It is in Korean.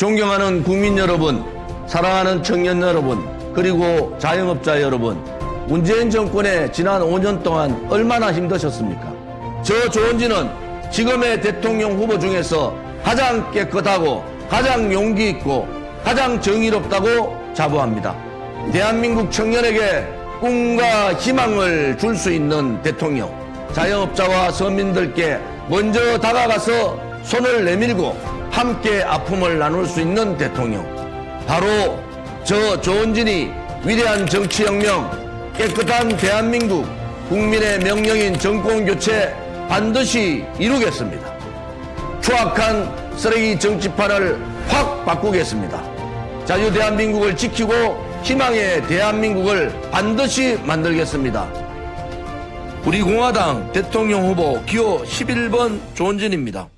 존경하는 국민 여러분, 사랑하는 청년 여러분, 그리고 자영업자 여러분, 문재인 정권의 지난 5년 동안 얼마나 힘드셨습니까? 저 조은진은 지금의 대통령 후보 중에서 가장 깨끗하고 가장 용기 있고 가장 정의롭다고 자부합니다. 대한민국 청년에게 꿈과 희망을 줄 수 있는 대통령, 자영업자와 서민들께 먼저 다가가서 손을 내밀고 함께 아픔을 나눌 수 있는 대통령. 바로 저 조은진이 위대한 정치혁명, 깨끗한 대한민국, 국민의 명령인 정권교체 반드시 이루겠습니다. 추악한 쓰레기 정치판을 확 바꾸겠습니다. 자유 대한민국을 지키고 희망의 대한민국을 반드시 만들겠습니다. 우리 공화당 대통령 후보 기호 11번 조은진입니다.